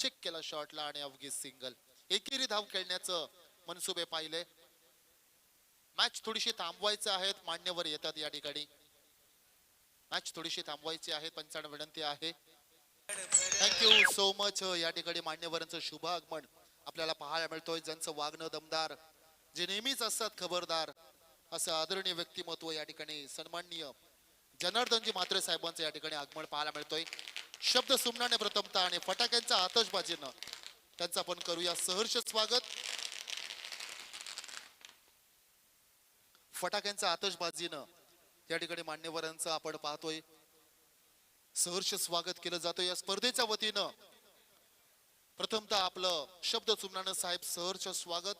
Check केला शॉटला आणि अवघी single एकेरी धाव खेळण्याचं मनसुबे पाहिले. मॅच थोडीशी थांबवायचं आहेत मान्यवर येतात या ठिकाणी. मॅच थोडीशी थांबवायची आहे पंचांना विनंती आहे. थँक्यू सो मच या ठिकाणी मान्यवरांचं शुभ आगमन आपल्याला पाहायला मिळतोय. ज्यांचं वागणं दमदार जे नेहमीच असतात खबरदार असं आदरणीय व्यक्तिमत्व या ठिकाणी सन्माननीय जनार्दनजी म्हात्रे साहेबांचं या ठिकाणी आगमन पाहायला मिळतोय. शब्द सुमनाने प्रथमता आणि फटाक्यांच्या आतषबाजीनं त्यांचं आपण करूया सहर्ष स्वागत. फटाक्यांचा आतषबाजीनं या ठिकाणी मान्यवरांचं आपण पाहतोय. सहर्ष स्वागत केलं जातं. या स्पर्धेच्या वतीनं प्रथमतः आपलं शब्द सुमनानं साहेब सहर्ष स्वागत.